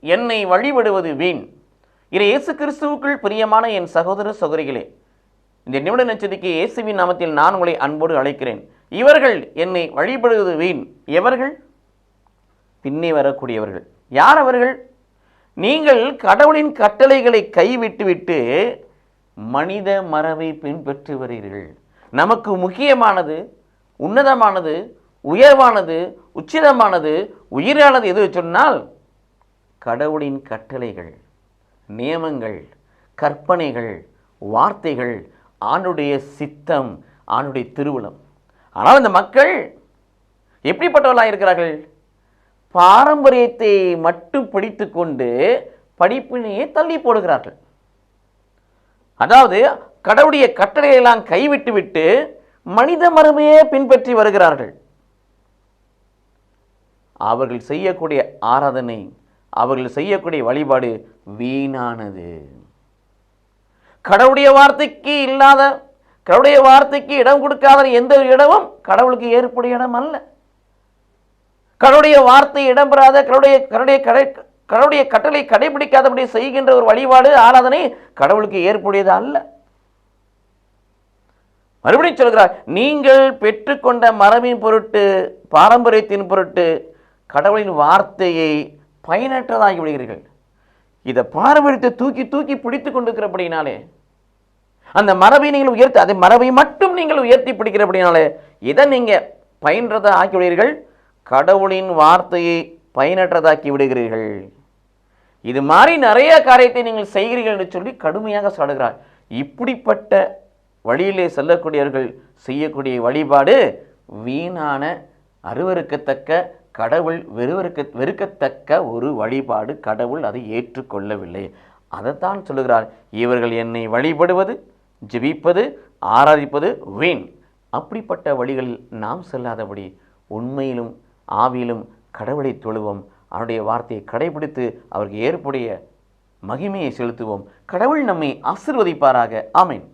என்னை வழிபடுவது வீண். இது இயேசு கிறிஸ்துவுக்குள் பிரியமான என் சகோதர சகோதரிகளே இந்த நிமிட நச்சதிக்கு இயேசுவின் நாமத்தில் நான் உங்களை அன்போடு அழைக்கிறேன். இவர்கள் என்னை வழிபடுவது வீண். எவர்கள்? பின்னே வரக்கூடியவர்கள். யார் அவர்கள்? நீங்கள் கடவுளின் கட்டளைகளை கைவிட்டுவிட்டு மனித மரபை பின்பற்றி வருகிறீர்கள். நமக்கு முக்கியமானது உன்னதமானது உயர்வானது உச்சிதமானது உயிரானது எது சொன்னால் கடவுளின் கட்டளைகள் நியமங்கள் கற்பனைகள் வார்த்தைகள் ஆணுடைய சித்தம் ஆணுடைய திருவுளம். ஆனால் இந்த மக்கள் எப்படிப்பட்டவர்களாக இருக்கிறார்கள்? பாரம்பரியத்தை மட்டும் பிடித்து கொண்டு படிப்பினையே தள்ளி போடுகிறார்கள். அதாவது கடவுளுடைய கட்டளையெல்லாம் கைவிட்டுவிட்டு மனித மரபையே பின்பற்றி வருகிறார்கள். அவர்கள் செய்யக்கூடிய ஆராதனை அவர்கள் செய்யக்கூடிய வழிபாடு வீணானது. கடவுளுடைய வார்த்தைக்கு இல்லாத கடவுளுடைய வார்த்தைக்கு இடம் கொடுக்காத எந்த ஒரு இடமும் கடவுளுக்கு ஏற்புடைய இடம் அல்ல. கடவுளுடைய வார்த்தை இடம்பெறாத கடவுளுடைய கடவுடைய கடை கடவுளுடைய கட்டளை கடைபிடிக்காதபடி செய்கின்ற ஒரு வழிபாடு ஆராதனை கடவுளுக்கு ஏற்புடையது அல்ல. மறுபடியும் சொல்கிறார் நீங்கள் பெற்றுக்கொண்ட மரபின் பொருட்டு பாரம்பரியத்தின் பொருட்டு கடவுளின் வார்த்தையை பயனற்றதாகி விடுகிறீர்கள். இதை பாரம்பரியத்தை தூக்கி தூக்கி பிடித்து கொண்டிருக்கிறபடினாலே அந்த மரபை நீங்கள் உயர்த்தி அதை மரபை மட்டும் நீங்கள் உயர்த்தி பிடிக்கிறபடினாலே இதை நீங்கள் பயன்றதை ஆக்கி விடுகிறீர்கள். கடவுளின் வார்த்தையை பயனற்றதாக்கி விடுகிறீர்கள். இது மாதிரி நிறைய காரியத்தை நீங்கள் செய்கிறீர்கள் என்று சொல்லி கடுமையாக சாடுகிறார் இப்படிப்பட்ட வழியிலே செல்லக்கூடியவர்கள் செய்யக்கூடிய வழிபாடு வீணான அருவருக்கத்தக்க கடவுள் வெறுவருக்க வெறுக்கத்தக்க ஒரு வழிபாடு கடவுள் அதை ஏற்றுக்கொள்ளவில்லை. அதைத்தான் சொல்லுகிறார். இவர்கள் என்னை வழிபடுவது ஜெபிப்பது ஆராதிப்பது வீண். அப்படிப்பட்ட வழிகளில் நாம் செல்லாதபடி உண்மையிலும் ஆவியிலும் கடவுளை தொழுவோம். அவருடைய வார்த்தையை கடைபிடித்து அவருக்கு ஏற்புடைய மகிமையை செலுத்துவோம். கடவுள் நம்மை ஆசிர்வதிப்பாராக. ஆமேன்.